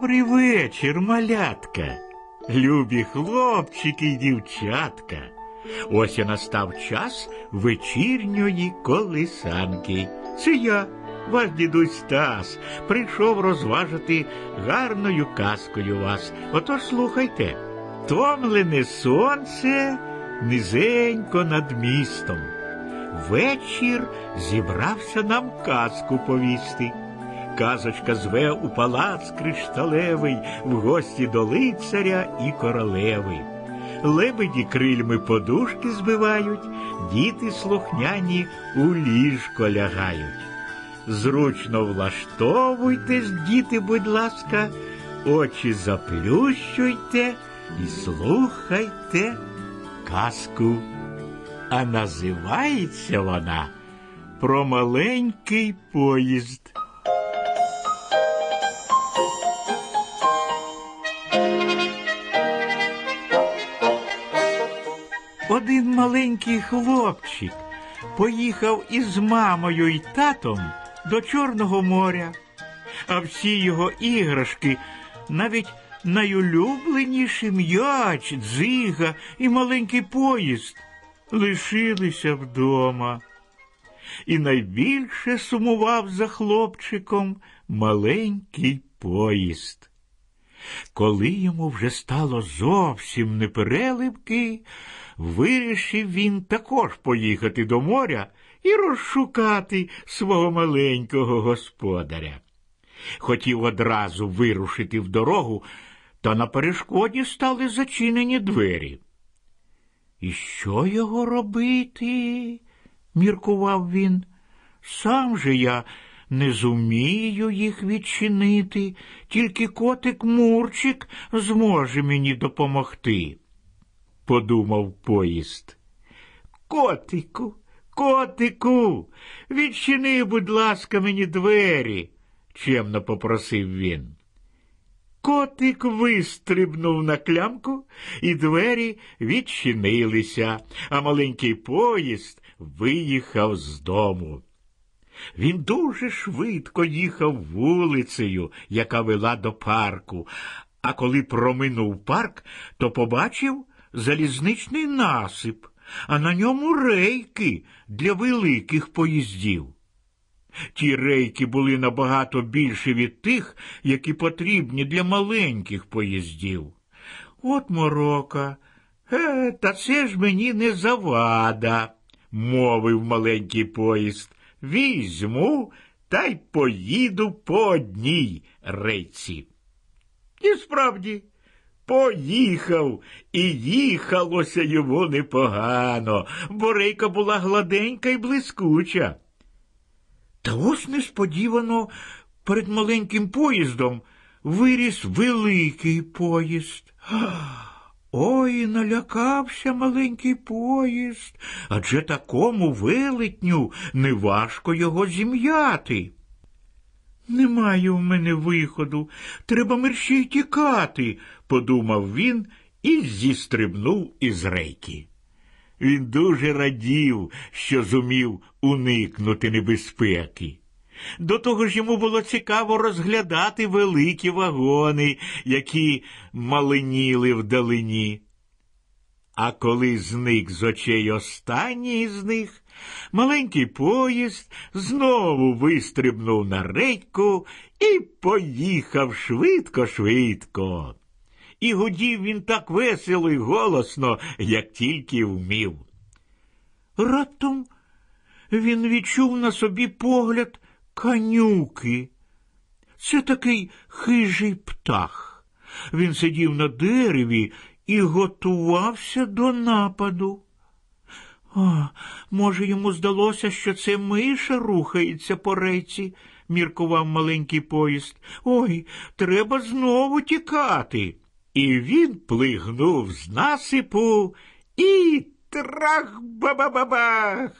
Добрий вечір, малятка, любі хлопчики й дівчатка. Ось і настав час вечірньої колисанки. Це я, ваш дідусь Стас, прийшов розважити гарною казкою вас. Отож слухайте. Томлене сонце низенько над містом. Вечір зібрався нам казку повісти. Казочка зве у палац кришталевий, в гості до лицаря і королеви. Лебеді крильми подушки збивають, діти слухняні у ліжко лягають. Зручно влаштовуйтесь, діти, будь ласка, очі заплющуйте і слухайте казку. А називається вона про маленький поїзд. Маленький хлопчик поїхав із мамою й татом до Чорного моря, а всі його іграшки, навіть найулюбленіший м'яч, дзига і маленький поїзд лишилися вдома. І найбільше сумував за хлопчиком маленький поїзд. Коли йому вже стало зовсім непереливки, вирішив він також поїхати до моря і розшукати свого маленького господаря. Хотів одразу вирушити в дорогу, та на перешкоді стали зачинені двері. І що його робити? міркував він. Сам же я не зумію їх відчинити, тільки котик Мурчик зможе мені допомогти, подумав поїзд. Котику, котику, відчини, будь ласка, мені двері, чемно попросив він. Котик вистрибнув на клямку, і двері відчинилися, а маленький поїзд виїхав з дому. Він дуже швидко їхав вулицею, яка вела до парку, а коли проминув парк, то побачив залізничний насип, а на ньому рейки для великих поїздів. Ті рейки були набагато більші від тих, які потрібні для маленьких поїздів. От морока, е, та це ж мені не завада, мовив маленький поїзд. Візьму та й поїду по одній рейці. І справді, поїхав, і їхалося йому непогано, бо рейка була гладенька і блискуча. Та ось несподівано перед маленьким поїздом виріс великий поїзд. Ой, налякався маленький поїзд, адже такому велетню неважко його зім'яти. Немає в мене виходу, треба мерщій тікати, подумав він і зістрибнув із рейки. Він дуже радів, що зумів уникнути небезпеки. До того ж йому було цікаво розглядати великі вагони, які маленіли вдалині. А коли зник з очей останній з них, маленький поїзд знову вистрибнув на рейку і поїхав швидко-швидко. І гудів він так весело й голосно, як тільки вмів. Раптом він відчув на собі погляд канюки. Це такий хижий птах. Він сидів на дереві і готувався до нападу. А, може, йому здалося, що це миша рухається по рейці, міркував маленький поїзд. Ой, треба знову тікати. І він плигнув з насипу і трах ба-ба-ба-бах!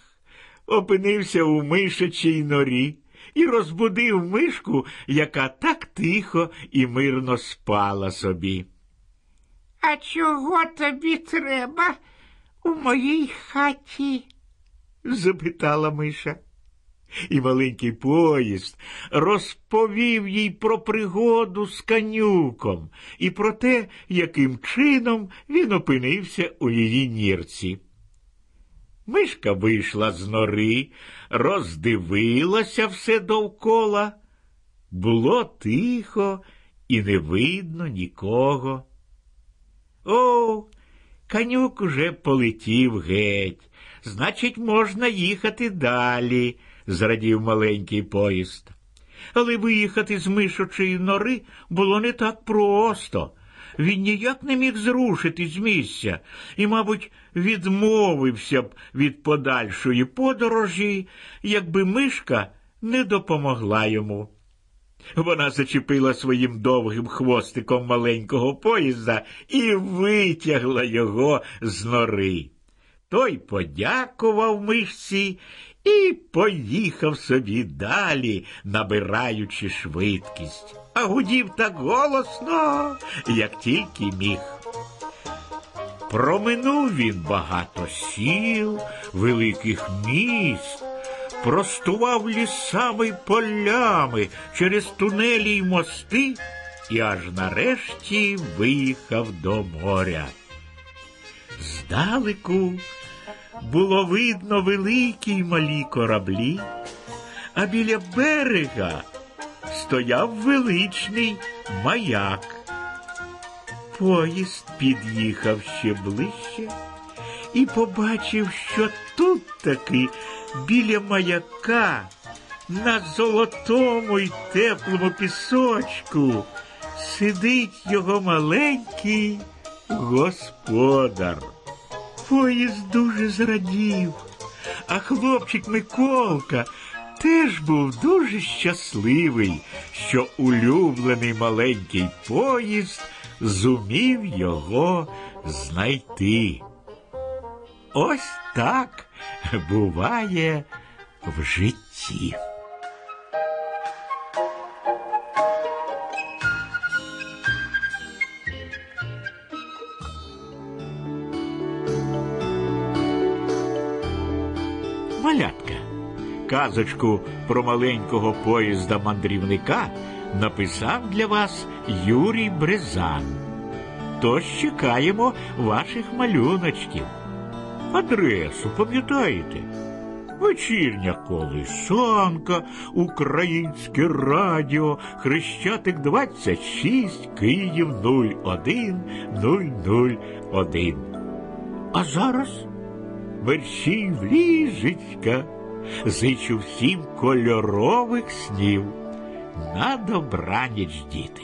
Опинився у мишачій норі і розбудив мишку, яка так тихо і мирно спала собі. А чого тобі треба у моїй хаті? запитала миша. І маленький поїзд розповів їй про пригоду з канюком і про те, яким чином він опинився у її нірці. Мишка вийшла з нори, роздивилася все довкола. Було тихо і не видно нікого. О, канюк уже полетів геть. Значить, можна їхати далі, зрадів маленький поїзд. Але виїхати з мишочої нори було не так просто. Він ніяк не міг зрушити з місця і, мабуть, відмовився б від подальшої подорожі, якби мишка не допомогла йому. Вона зачепила своїм довгим хвостиком маленького поїзда і витягла його з нори. Той подякував мишці і поїхав собі далі, набираючи швидкість, а гудів так голосно, як тільки міг. Проминув він багато сіл, великих міст, простував лісами й полями через тунелі й мости і аж нарешті виїхав до моря. Здалеку було видно великі й малі кораблі, а біля берега стояв величний маяк. Поїзд під'їхав ще ближче і побачив, що тут таки біля маяка на золотому й теплому пісочку сидить його маленький господар. Поїзд дуже зрадів, а хлопчик Миколка теж був дуже щасливий, що улюблений маленький поїзд зумів його знайти. Ось так буває в житті. Малятка. Казочку про маленького поїзда мандрівника написав для вас Юрій Брезан. Тож чекаємо ваших малюночків. Адресу пам'ятаєте? Вечірня колисанка, Українське радіо, Хрещатик 26, Київ 01001. А зараз мерщій в ліжечка. Зичу всім кольорових снів. На добраніч, діти.